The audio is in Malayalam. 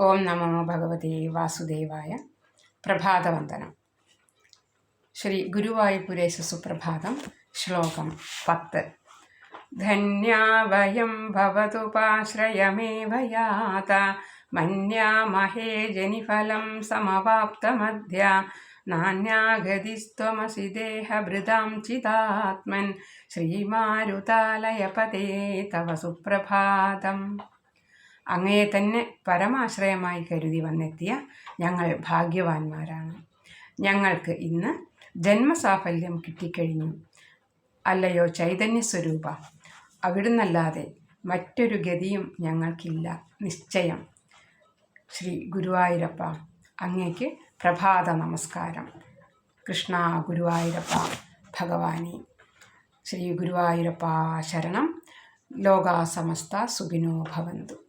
ॐ नमो भगवते वासुदेवाय प्रभातवन्दनं. श्रीगुरुवायुपुरे सुप्रभातं श्लोकं पत्. धन्या वयं भवतुपाश्रयमेव यात. मन्या महेजनिफलं समवाप्तमध्या. नान्यागतिस्त्वमसि देहभृदां चिदात्मन्. श्रीमारुतालयपते तव सुप्रभातम्. അങ്ങയെ തന്നെ പരമാശ്രയമായി കരുതി വന്നെത്തിയ ഞങ്ങൾ ഭാഗ്യവാന്മാരാണ്. ഞങ്ങൾക്ക് ഇന്ന് ജന്മസാഫല്യം കിട്ടിക്കഴിഞ്ഞു. അല്ലയോ ചൈതന്യ സ്വരൂപ അവിടുന്നല്ലാതെ മറ്റൊരു ഗതിയും ഞങ്ങൾക്കില്ല. നിശ്ചയം. ശ്രീ ഗുരുവായൂരപ്പ അങ്ങേക്ക് പ്രഭാത നമസ്കാരം. കൃഷ്ണ ഗുരുവായൂരപ്പ ഭഗവാനി. ശ്രീ ഗുരുവായൂരപ്പ ശരണം. ലോകാസമസ്ത സുഖിനോ ഭവന്തു.